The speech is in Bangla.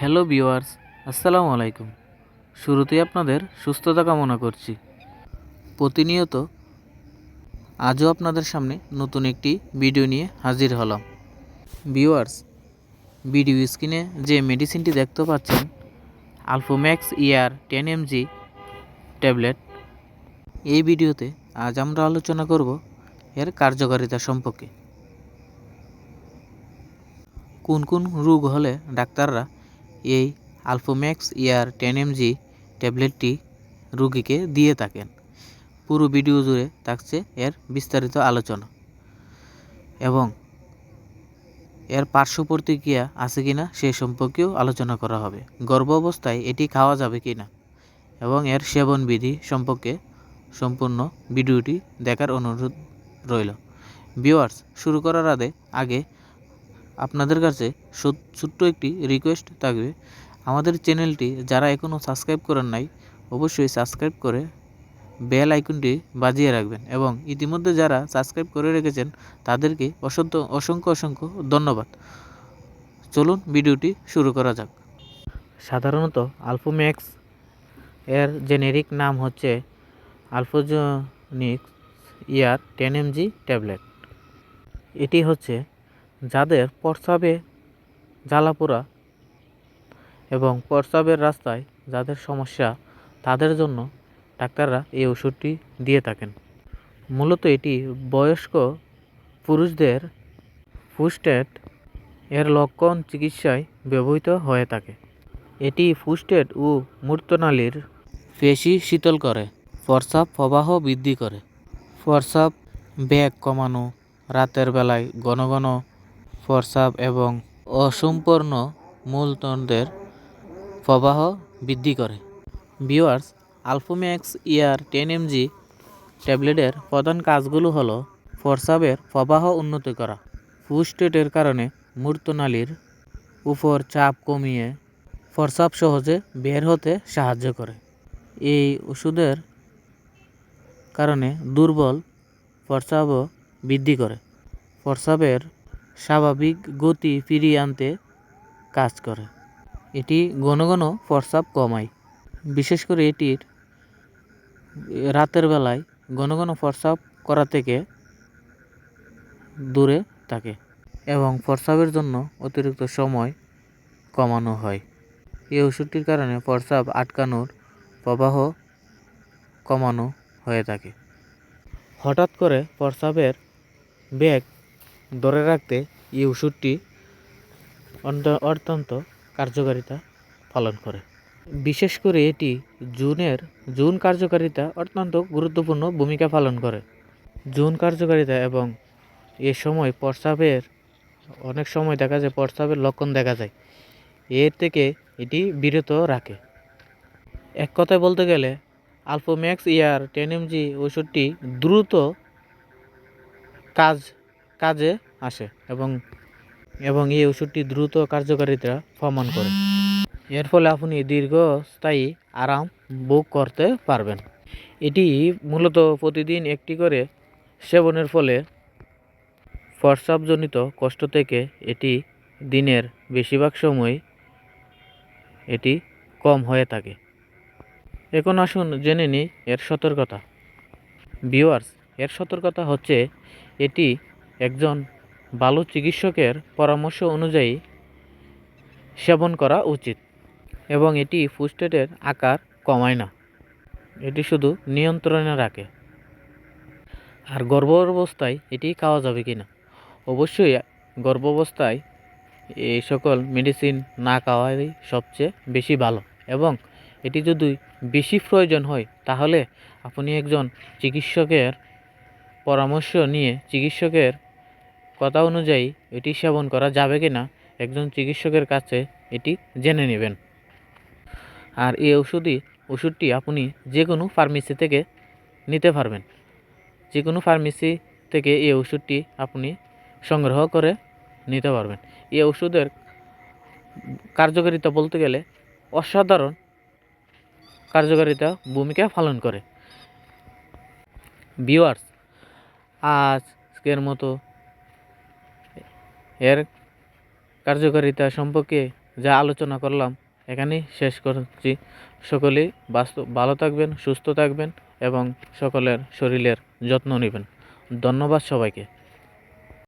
হ্যালো ভিওয়ার্স আসসালামু আলাইকুম। শুরুতেই আপনাদের সুস্থতা কামনা করছি। প্রতিনিয়ত আজও আপনাদের সামনে নতুন একটি ভিডিও নিয়ে হাজির হলাম। ভিওয়ার্স ভিডিও স্ক্রিনে যে মেডিসিনটি দেখতে পাচ্ছেন, আলফোম্যাক্স ইয়ার টেন এমজি ট্যাবলেট, এই ভিডিওতে আজ আমরা আলোচনা করব এর কার্যকারিতা সম্পর্কে। কোন কোন রোগ হলে ডাক্তাররা এই আলফোম্যাক্স ইয়ার টেন এমজি ট্যাবলেটটি রুগীকে দিয়ে থাকেন। পুরো ভিডিও জুড়ে থাকছে এর বিস্তারিত আলোচনা। এবং এর পার্শ্ব প্রতিক্রিয়া আছে কিনা সে সম্পর্কেও আলোচনা করা হবে। গর্ভ অবস্থায় এটি খাওয়া যাবে কিনা এবং এর সেবন বিধি সম্পর্কে সম্পূর্ণ ভিডিওটি দেখার অনুরোধ রইল। ভিউয়ার্স, শুরু করার আগে আগে আপনাদের কাছে ছোট্ট একটি রিকোয়েস্ট থাকবে। আমাদের চ্যানেলটি যারা এখনও সাবস্ক্রাইব করেন নাই, অবশ্যই সাবস্ক্রাইব করে বেল আইকনটি বাজিয়ে রাখবেন এবং ইতিমধ্যে যারা সাবস্ক্রাইব করে রেখেছেন, তাদেরকে অসংখ্য অসংখ্য অসংখ্য ধন্যবাদ। চলুন ভিডিওটি শুরু করা যাক। সাধারণত আলফোম্যাক্স এর জেনেরিক নাম হচ্ছে আলফোজনিক্স ইয়ার টেন এমজি ট্যাবলেট এটি হচ্ছে যাদের প্রস্রাবে জ্বালাপোড়া এবং প্রস্রাবের রাস্তায় যাদের সমস্যা, তাদের জন্য ডাক্তাররা এই ওষুধটি দিয়ে থাকেন। মূলত এটি বয়স্ক পুরুষদের ফুস্টেট এর লক্ষণ চিকিৎসায় ব্যবহৃত হয়ে থাকে। এটি ফুস্টেট ও মূর্তনালীর পেশি শীতল করে, প্রস্রাব প্রবাহ বৃদ্ধি করে। প্রস্রাব ব্যাগ কমানো, রাতের বেলায় ঘন ঘন প্রস্রাব এবং অসম্পূর্ণ মূলতন্ত্রের প্রবাহ বৃদ্ধি করে। ভিওয়ার্স আলফোম্যাক্স ইয়ার টেন এমজি ট্যাবলেটের প্রধান কাজগুলো হলো প্রস্রাবের প্রবাহ উন্নতি করা ফুস্টেটের কারণে মূর্তনালীর উপর চাপ কমিয়ে প্রস্রাব সহজে বের হতে সাহায্য করে। এই ওষুধের কারণে দুর্বল প্রস্রাবও বৃদ্ধি করে। প্রস্রাবের স্বাভাবিক গতি ফিরিয়ে আনতে কাজ করে। এটি ঘন ঘন প্রস্রাব কমায়। বিশেষ করে এটির রাতের বেলায় ঘন ঘন প্রস্রাব করা থেকে দূরে থাকে এবং প্রস্রাবের জন্য অতিরিক্ত সময় কমানো হয়। এই ওষুধটির কারণে প্রস্রাব আটকানোর প্রবাহ কমানো হয়ে থাকে। হঠাৎ করে প্রস্রাবের বেগ ধরে রাখতে এই ওষুধটি অত্যন্ত কার্যকারিতা পালন করে। বিশেষ করে এটি জুনের, জুন কার্যকারিতা অত্যন্ত গুরুত্বপূর্ণ ভূমিকা পালন করে। জুন কার্যকারিতা এবং এ সময় প্রস্রাবের, অনেক সময় দেখা যায় প্রস্রাবের লক্ষণ দেখা যায়। এর থেকে এটি বিরত রাখে। এক কথায় বলতে গেলে, আলফোম্যাক্স ইয়ার টেন এমজি ওষুধটি দ্রুত কাজ, কাজে আসে এবং এবং এই ওষুধটি দ্রুত কার্যকারিতা প্রমাণ করে। এর ফলে আপনি দীর্ঘস্থায়ী আরাম ভোগ করতে পারবেন। এটি মূলত প্রতিদিন একটি করে সেবনের ফলে প্রস্রাবজনিত কষ্ট থেকে এটি দিনের বেশিরভাগ সময় এটি কম হয়ে থাকে। এখন আসুন জেনে নিই এর সতর্কতা। ভিউয়ার্স, এর সতর্কতা হচ্ছে এটি একজন ভালো চিকিৎসকের পরামর্শ অনুযায়ী সেবন করা উচিত এবং এটি ফুস্টেটের আকার কমায় না। এটি শুধু নিয়ন্ত্রণে রাখে। আর গর্ভ অবস্থায় এটি খাওয়া যাবে কি না? অবশ্যই গর্ভ অবস্থায় এই সকল মেডিসিন না খাওয়াই সবচেয়ে বেশি ভালো এবং এটি যদি বেশি প্রয়োজন হয়, তাহলে আপনি একজন চিকিৎসকের পরামর্শ নিয়ে চিকিৎসকের কথা অনুযায়ী এটি সেবন করা যাবে কি না একজন চিকিৎসকের কাছে এটি জেনে নেবেন। আর এই ওষুধই ওষুধটি আপনি যে কোনো ফার্মেসি থেকে নিতে পারবেন। যে কোনো ফার্মেসি থেকে এই ওষুধটি আপনি সংগ্রহ করে নিতে পারবেন। এই ওষুধের কার্যকারিতা বলতে গেলে অসাধারণ কার্যকারিতা ভূমিকা পালন করে। ভিউয়ার্স, আজকের মতো এর কার্যকারিতা সম্পর্কে যা আলোচনা করলাম, এখানেই শেষ করছি। সকলেই বাস্তব ভালো থাকবেন, সুস্থ থাকবেন এবং সকলের শরীরের যত্ন নেবেন। ধন্যবাদ সবাইকে।